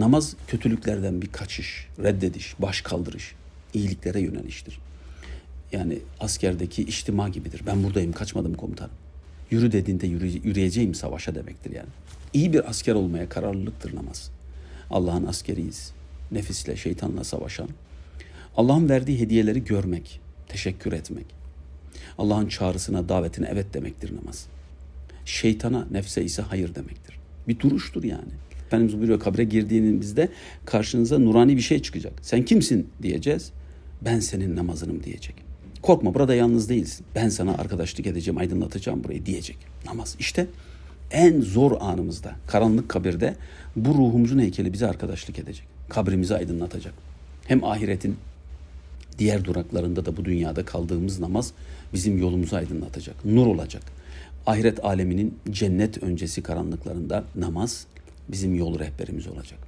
Namaz kötülüklerden bir kaçış, reddediş, baş kaldırış, iyiliklere yöneliştir. Yani askerdeki içtima gibidir. Ben buradayım, kaçmadım komutanım. Yürü dediğinde yürü, yürüyeceğim savaşa demektir yani. İyi bir asker olmaya kararlılıktır namaz. Allah'ın askeriyiz. Nefisle, şeytanla savaşan. Allah'ın verdiği hediyeleri görmek, teşekkür etmek. Allah'ın çağrısına, davetine evet demektir namaz. Şeytana, nefse ise hayır demektir. Bir duruştur yani. Efendimiz buyuruyor kabre girdiğinizde karşınıza nurani bir şey çıkacak. Sen kimsin diyeceğiz. Ben senin namazınım diyecek. Korkma burada yalnız değilsin. Ben sana arkadaşlık edeceğim, aydınlatacağım burayı diyecek. Namaz. İşte en zor anımızda, karanlık kabirde bu ruhumuzun heykeli bize arkadaşlık edecek. Kabrimizi aydınlatacak. Hem ahiretin diğer duraklarında da bu dünyada kaldığımız namaz bizim yolumuzu aydınlatacak. Nur olacak. Ahiret aleminin cennet öncesi karanlıklarında namaz bizim yol rehberimiz olacak.